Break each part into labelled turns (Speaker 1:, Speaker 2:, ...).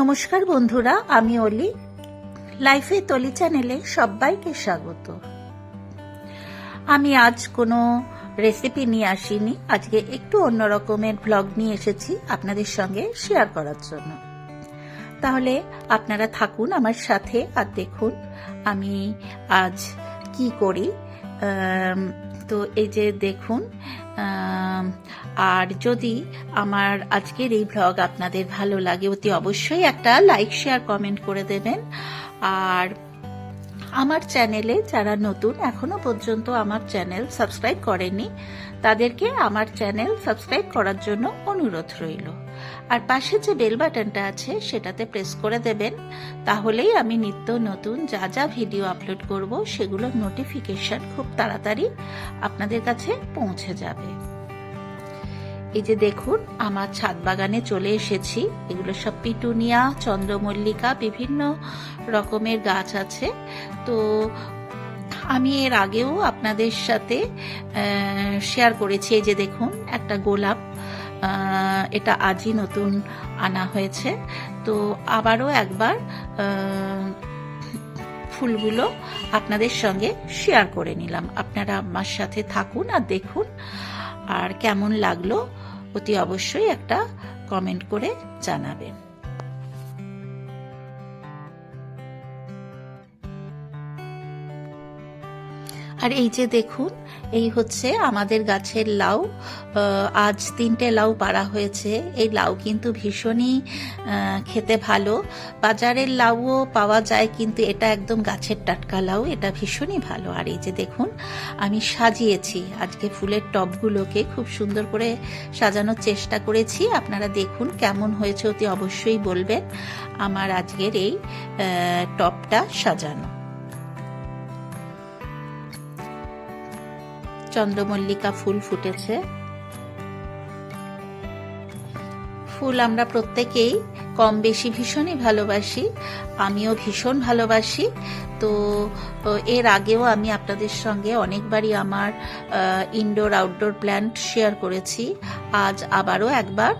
Speaker 1: নমস্কার বন্ধুরা, আমি অলি। লাইফে তলি চ্যানেলে সবাইকে স্বাগত। আমি আজ কোনো রেসিপি নিয়ে আসিনি, আজকে একটু অন্য রকমের ব্লগ নিয়ে এসেছি আপনাদের সঙ্গে শেয়ার করার জন্য। তাহলে আপনারা থাকুন আমার সাথে আর দেখুন আমি আজ কি করি। তো এই যে দেখুন আর যদি আমার আজকের এই ব্লগ আপনাদের ভালো লাগে, অতি অবশ্যই একটা লাইক শেয়ার কমেন্ট করে দেবেন। আর আমার চ্যানেলে যারা নতুন, এখনও পর্যন্ত আমার চ্যানেল সাবস্ক্রাইব করেনি, তাদেরকে আমার চ্যানেল সাবস্ক্রাইব করার জন্য অনুরোধ রইল। আর পাশে যে বেল বাটনটা আছে, সেটাতে প্রেস করে দেবেন। তাহলেই আমি নিত্য নতুন যা যা ভিডিও আপলোড করব, সেগুলোর নোটিফিকেশন খুব তাড়াতাড়ি আপনাদের কাছে পৌঁছে যাবে। এই যে দেখুন, আমার ছাদ বাগানে চলে এসেছি। এগুলো সব পিটুনিয়া, চন্দ্রমল্লিকা, বিভিন্ন রকমের গাছ আছে। তো আমি এর আগেও আপনাদের সাথে শেয়ার করেছি। এই যে দেখুন, একটা গোলাপ এটা আজই নতুন আনা হয়েছে। তো আবারও একবার ফুলগুলো আপনাদের সঙ্গে শেয়ার করে নিলাম। আপনারা আমার সাথে থাকুন আর দেখুন আর কেমন লাগল। অতি অবশ্যই একটা কমেন্ট করে জানাবেন। আর এই যে দেখুন, এই হচ্ছে আমাদের গাছের লাউ। আজ তিনটে লাউ পাড়া হয়েছে। এই লাউ কিন্তু ভীষণই খেতে ভালো। বাজারের লাউও পাওয়া যায়, কিন্তু এটা একদম গাছের টাটকা লাউ। এটা ভীষণই ভালো। আর এই যে দেখুন, আমি সাজিয়েছি। আজকে ফুলের টবগুলোকে খুব সুন্দর করে সাজানোর চেষ্টা করেছি। আপনারা দেখুন কেমন হয়েছে, অতি অবশ্যই বলবেন। আমার আজকের এই টবটা সাজানো। চন্দ্রমল্লিকা ফুল ফুটেছে। ফুল আমরা প্রত্যেকেই কম বেশি ভীষণই ভালোবাসি, আমিও ভীষণ ভালোবাসি। তো এর আগেও আমি আপনাদের সঙ্গে অনেকবারই আমার ইনডোর আউটডোর প্ল্যান্ট শেয়ার করেছি। আজ আবারও একবার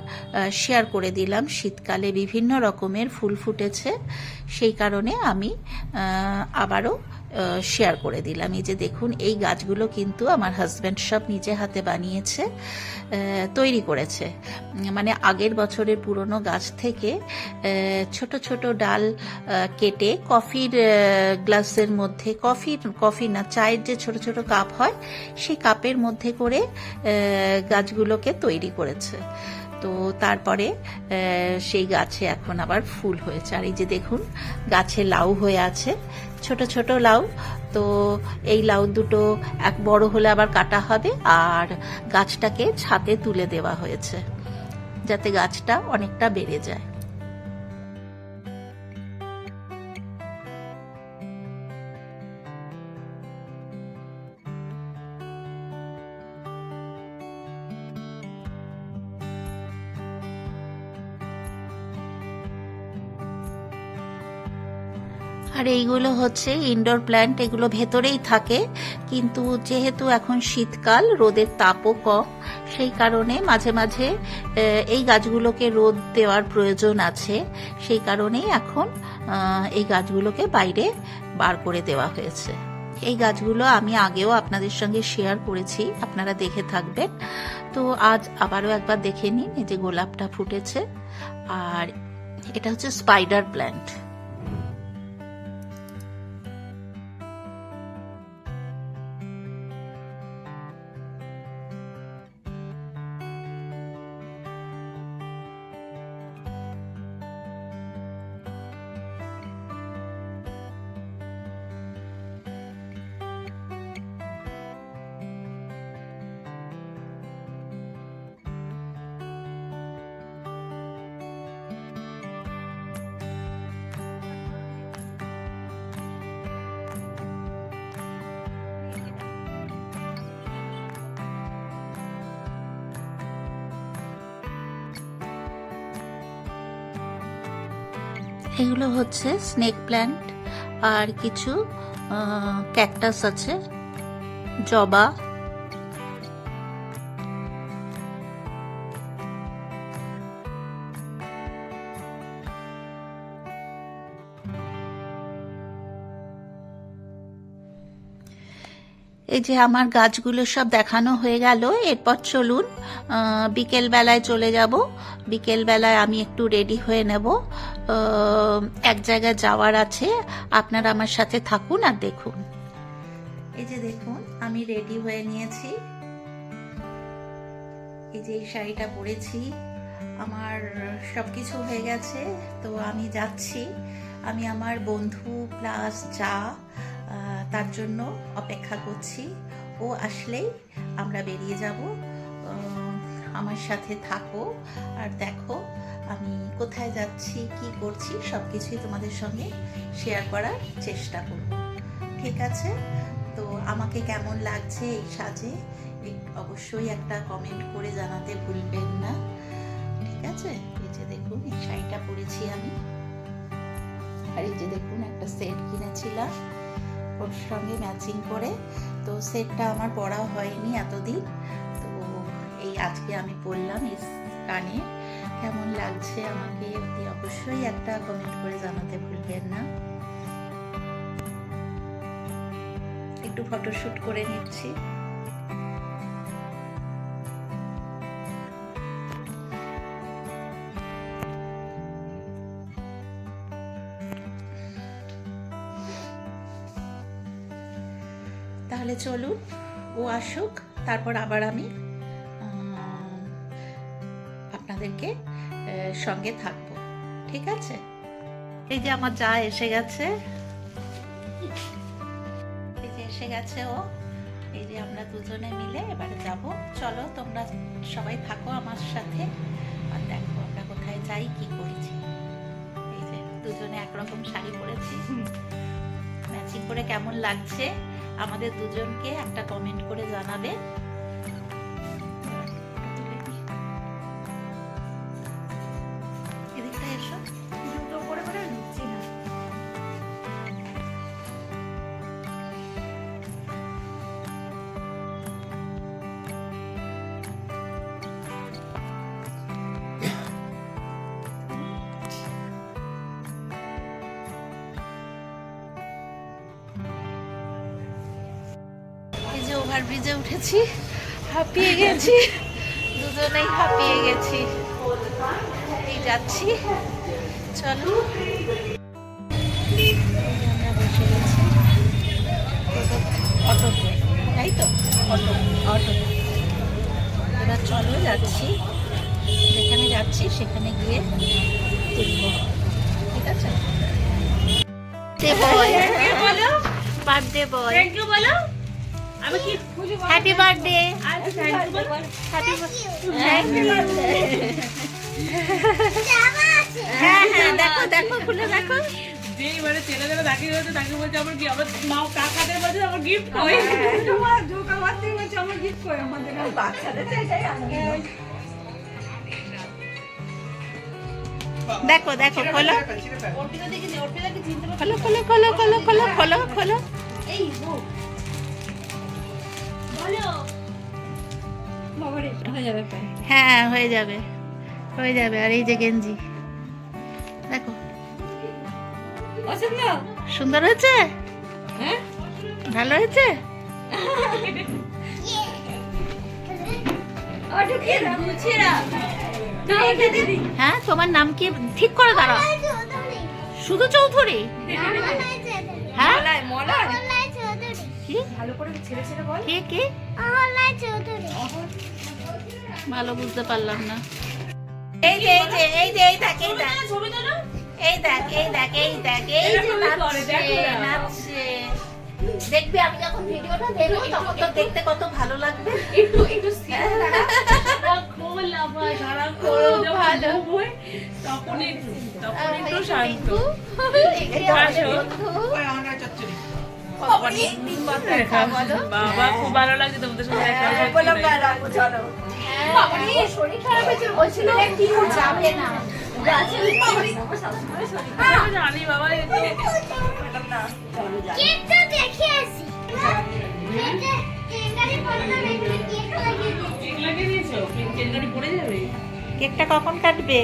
Speaker 1: শেয়ার করে দিলাম। শীতকালে বিভিন্ন রকমের ফুল ফুটেছে। সেই কারণে আমি আবারও শেয়ার করে দিলাম। এই যে দেখুন, এই গাছগুলো কিন্তু আমার হাজব্যান্ড সব নিজে হাতে বানিয়েছে তৈরি করেছে। মানে আগের বছরের পুরনো গাছ থেকে ছোট ছোট ডাল কেটে কফির গ্লাসের মধ্যে কফি কফি না, চায়ের যে ছোট ছোট কাপ হয়, সেই কাপের মধ্যে করে গাছগুলোকে তৈরি করেছে। তো তারপরে সেই গাছে এখন আবার ফুল হয়েছে। আর এই যে দেখুন, গাছে লাউ হয়ে আছে। ছোট ছোট লাউ। তো এই লাউ দুটো এক বড় হলে আবার কাটা হবে আর গাছটাকে ছাতে তুলে দেওয়া হয়েছে, যাতে গাছটা অনেকটা বেড়ে যায়। আর এইগুলো হচ্ছে ইনডোর প্ল্যান্ট এগুলো ভেতরেই থাকে। কিন্তু যেহেতু এখন শীতকাল, রোদের তাপও কম, সেই কারণে মাঝে মাঝে এই গাছগুলোকে রোদ দেওয়ার প্রয়োজন আছে। সেই কারণেই এখন এই গাছগুলোকে বাইরে বার করে দেওয়া হয়েছে। এই গাছগুলো আমি আগেও আপনাদের সঙ্গে শেয়ার করেছি, আপনারা দেখে থাকবেন। তো আজ আবারও একবার দেখে নিন, এই যে গোলাপটা ফুটেছে। আর এটা হচ্ছে স্পাইডার প্ল্যান্ট এগুলো হচ্ছে স্নেক প্ল্যান্ট আর কিছু ক্যাকটাস আছে, জবা। এই যে আমার গাছগুলো সব দেখানো হয়ে গেল, এরপর চলুন বিকেল বেলায় চলে যাব। বিকেল বেলায় আমি একটু রেডি হয়ে নেব। এক জায়গায় যাওয়ার আছে। আপনারা আমার সাথে থাকুন আর দেখুন। এই যে দেখুন, আমি রেডি হয়ে নিয়েছি। এই যে এই শাড়িটা পরেছি। আমার সব কিছু হয়ে গেছে, তো আমি যাচ্ছি। আমি আমার বন্ধু প্লাস যা তার জন্য অপেক্ষা করছি। ও আসলেই আমরা বেরিয়ে যাব। আমার সাথে থাকো আর দেখো আমি কোথায় যাচ্ছি, কি করছি সব কিছুই তোমাদের সঙ্গে শেয়ার করার চেষ্টা করব। ঠিক আছে? তো আমাকে কেমন লাগছে এই সাজে? অবশ্যই একটা কমেন্ট করে জানাতে ভুলবেন না। ঠিক আছে? এই যে দেখুন, এই শাড়িটা পরেছি আমি। আর এই যে দেখুন, একটা সেট কিনেছিলাম ওর সঙ্গে ম্যাচিং করে। তো সেটটা আমার পরা হয়নি এতদিন। তো এই আজকে আমি পরলাম এই কানে কেমন লাগছে আমাকে অতি অবশ্যই একটা কমেন্ট করে জানাতে ভুলবেন না। একটু ফটোশুট করে নিচ্ছি। তাহলে চলুন, ও আসুক, তারপর আবার আমি আপনাদেরকে সঙ্গে থাকব। ঠিক আছে? এই যে আমার যা এসে গেছে। এই যে এসে গেছে ও। এই যে আমরা দুজনে মিলে এবারে যাব। চলো, তোমরা সবাই থাকো আমার সাথে। আর দেখো আমরা কোথায় যাই, কি করেছি। এই যে দুজনে একরকম শাড়ি পরেছি। ম্যাচিং করে কেমন লাগছে, আমাদের দুজনকে একটা কমেন্ট করে জানাবে। ওভারব্রিজে উঠেছি হাঁপিয়ে গেছি দুজনেই হাঁপিয়ে গেছি। এই যাচ্ছি চলো। আমরা বসে গেছি অটোতে তাই তো অটো অটো এবার চলো যাচ্ছি যেখানে যাচ্ছি সেখানে গিয়ে তুলবো ঠিক আছে?
Speaker 2: বলো।
Speaker 1: বার্থডে বয়
Speaker 2: থ্যাংক ইউ বলো।
Speaker 1: হ্যাপি বার্থডে হ্যাঁ হ্যাঁ দেখো দেখো খুলে দেখো।
Speaker 2: চাই
Speaker 1: দেখো দেখো খোলো। খোলো খোলো খোলো খোলো খোলো খোলো। খোলো
Speaker 2: হয়ে
Speaker 1: হ্যাঁ হয়ে যাবে। হয়ে যাবে আর এই যে গেঞ্জি। দেখো। সুন্দর হয়েছে?
Speaker 2: হ্যাঁ?
Speaker 1: ভালো হয়েছে? হ্যাঁ তোমার নাম কি? ঠিক করে দাঁড়াও। শুধু চৌধুরী? হ্যাঁ?
Speaker 2: মলায় মলায়।
Speaker 1: কি?
Speaker 2: ভালো করে ছেড়ে ছেড়ে বল।
Speaker 1: কে কে? ভালো বুঝতে পারলাম না। এই যে এই যে এই যে এই দেখ এই দেখ। এই দেখ এই দেখ এই দেখ এই যে নাচছে দেখবি আমি যখন ভিডিওটা দেবো তখন তো দেখতে কত ভালো লাগবে।
Speaker 2: একটু তখন একটু শান্ত। বাবা খুব ভালো লাগছে তোমাদের সাথে দেখা
Speaker 1: হ্যাঁ। হ্যাঁ, শরীর খারাপ হয়েছিল, বলছিল কি যাবে না।
Speaker 2: আমি জানি বাবা
Speaker 3: কেকটা দেখে আসি। কেকটা
Speaker 1: কখন কাটবে?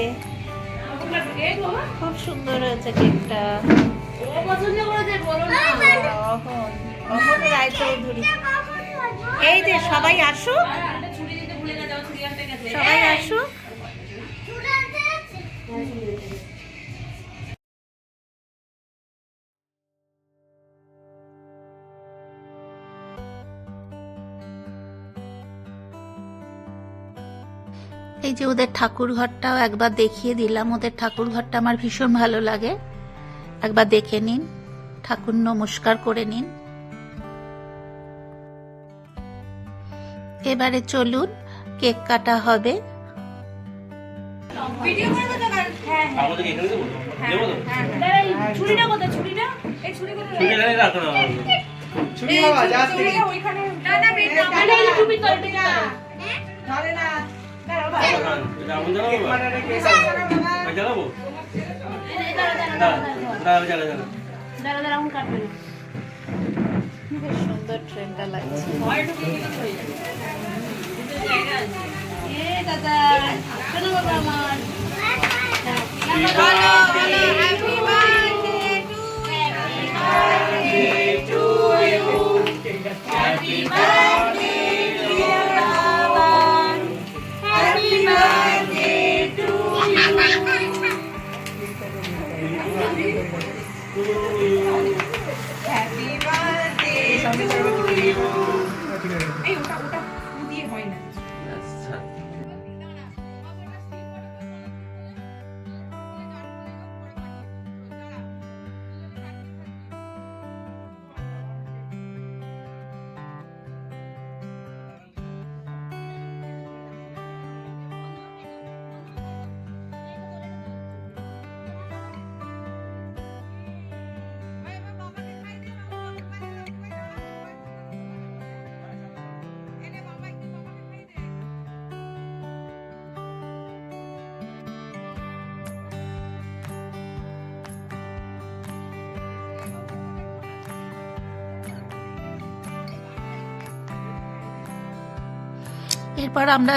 Speaker 1: খুব সুন্দর হয়েছে কেকটা।
Speaker 2: ও পছন্দ করেছে
Speaker 1: এই যে সবাই আসুক সবাই আসুক এই যে ওদের ঠাকুর ঘরটাও একবার দেখিয়ে দিলাম। ওদের ঠাকুর ঘরটা আমার ভীষণ ভালো লাগে। একবার দেখে নিন। ঠাকুর নমস্কার করে নিন। এবারে চলুন কেক কাটা হবে।
Speaker 2: দাঁড়া, দাঁড়া দাঁড়া
Speaker 4: দাঁড়া দাঁড়া জানা জানা
Speaker 2: দাঁড়া দাঁড়া কাটবে। না
Speaker 1: বেশ সুন্দর ট্রেনটা লাগছে।
Speaker 2: দাদা
Speaker 1: এরপর আমরা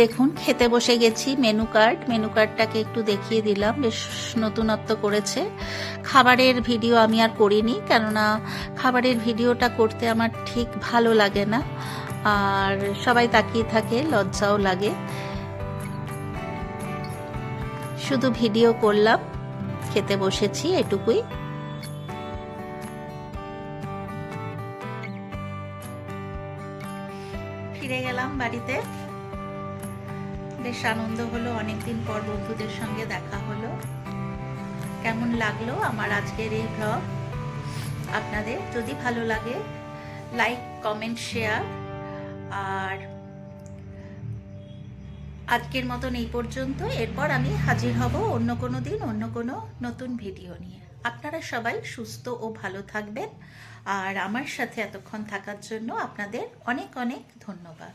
Speaker 1: দেখুন, খেতে বসে গেছি মেনু কার্ড মেনু কার্ডটাকে একটু দেখিয়ে দিলাম, বেশ নতুনত্ব করেছে। খাবারের ভিডিও আমি আর করিনি, কেননা খাবারের ভিডিওটা করতে আমার ঠিক ভালো লাগে না, আর সবাই তাকিয়ে থাকে, লজ্জাও লাগে। শুধু ভিডিও করলাম, খেতে বসেছি এটুকুই। বাড়িতে। বেশ আনন্দ হলো, অনেকদিন পর বন্ধুদের সঙ্গে দেখা হলো। কেমন লাগল আমার আজকের এই ভ্লগ আপনাদের যদি ভালো লাগে লাইক কমেন্ট শেয়ার আর আজকের মতন এই পর্যন্ত এরপর আমি হাজির হব অন্য কোনো দিন, অন্য কোনো নতুন ভিডিও নিয়ে। আপনারা সবাই সুস্থ ও ভালো থাকবেন। আর আমার সাথে এতক্ষণ থাকার জন্য আপনাদের অনেক অনেক ধন্যবাদ।